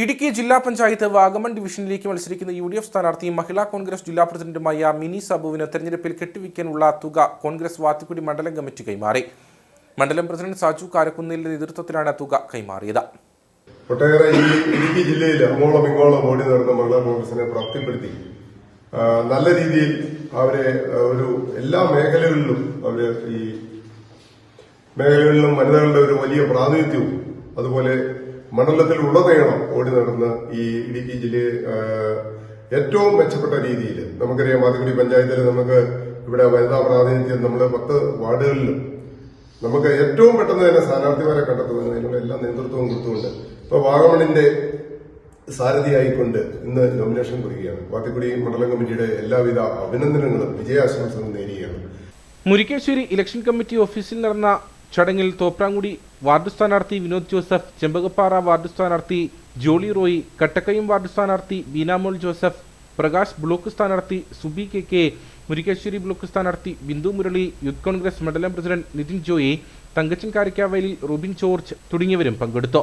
ഇടുക്കി ജില്ലാ പഞ്ചായത്ത് വാഗമൺ ഡിവിഷനിലേക്ക് മത്സരിക്കുന്ന U D F സ്ഥാനാർത്ഥി മഹിളാ കോൺഗ്രസ് ജില്ലാ പ്രസിഡന്റുമായ മിനി സബുവിന് തെരഞ്ഞെടുപ്പിൽ കെട്ടിവയ്ക്കാനുള്ള തുക കോൺഗ്രസ് വാത്തിക്കുടി മണ്ഡലം കമ്മിറ്റി കൈമാറി. മണ്ഡലം പ്രസിഡന്റ് സാജു കാരക്കുന്നിലിന്റെ നേതൃത്വത്തിലാണ് തുക കൈമാറിയത്. ഒട്ടേറെ ഈ ഇടുക്കി ജില്ലയിൽ അങ്ങോളം ഇങ്ങോളം ഓടി നടന്ന മഹിളാ കോൺഗ്രസിനെ പ്രാപ്തിപ്പെടുത്തി. നല്ല രീതിയിൽ അവരെ ഒരു എല്ലാ മേഖലകളിലും അവർ ഈ മേഖലകളിലും വനിതകളുടെ ഒരു വലിയ പ്രാതിനിധ്യവും അതുപോലെ മണ്ഡലത്തിൽ ഉടനീളം ഓടി നടന്ന് ഈ ഇടുക്കി ജില്ലയെ ഏറ്റവും മെച്ചപ്പെട്ട രീതിയിൽ നമുക്കറിയാം മാതിക്കുടി പഞ്ചായത്തിൽ നമുക്ക് ഇവിടെ വനിതാ പ്രാതിനിധ്യം നമ്മൾ പത്ത് വാർഡുകളിലും. നമുക്ക് ഏറ്റവും പെട്ടെന്ന് തന്നെ സ്ഥാനാർത്ഥിമാരെ കണ്ടെത്തുന്നതിന് അതിനുള്ള എല്ലാ നേതൃത്വവും കൊടുത്തുകൊണ്ട് ഇപ്പൊ വാഗമണിന്റെ സാരഥിയായിക്കൊണ്ട് ഇന്ന് നോമിനേഷൻ കുറിക്കുകയാണ്. വാത്തിക്കുടി മണ്ഡലം കമ്മിറ്റിയുടെ എല്ലാവിധ അഭിനന്ദനങ്ങളും വിജയാശംസകളും നേരുകയാണ്. മുരിക്കേശ്വരി ഇലക്ഷൻ കമ്മിറ്റി ഓഫീസിൽ നടന്ന ചടങ്ങിൽ തോപ്രാങ്കുടി വാർഡ് സ്ഥാനാർത്ഥി വിനോദ് ജോസഫ് ചെമ്പകപ്പാറ വാർഡ് സ്ഥാനാർത്ഥി ജോളി റോയി കട്ടക്കയം വാർഡ് സ്ഥാനാർത്ഥി ബീനാമോൾ ജോസഫ് പ്രകാശ് ബ്ലോക്ക് സ്ഥാനാർത്ഥി Subi K K Murickassery block സ്ഥാനാർത്ഥി ബിന്ദു മുരളി യൂത്ത് കോൺഗ്രസ് മണ്ഡലം പ്രസിഡന്റ് നിതിൻ ജോയി തങ്കച്ചൻ കാരിക്കാവേലി റൂബിൻ ജോർജ് തുടങ്ങിയവരും പങ്കെടുത്തു.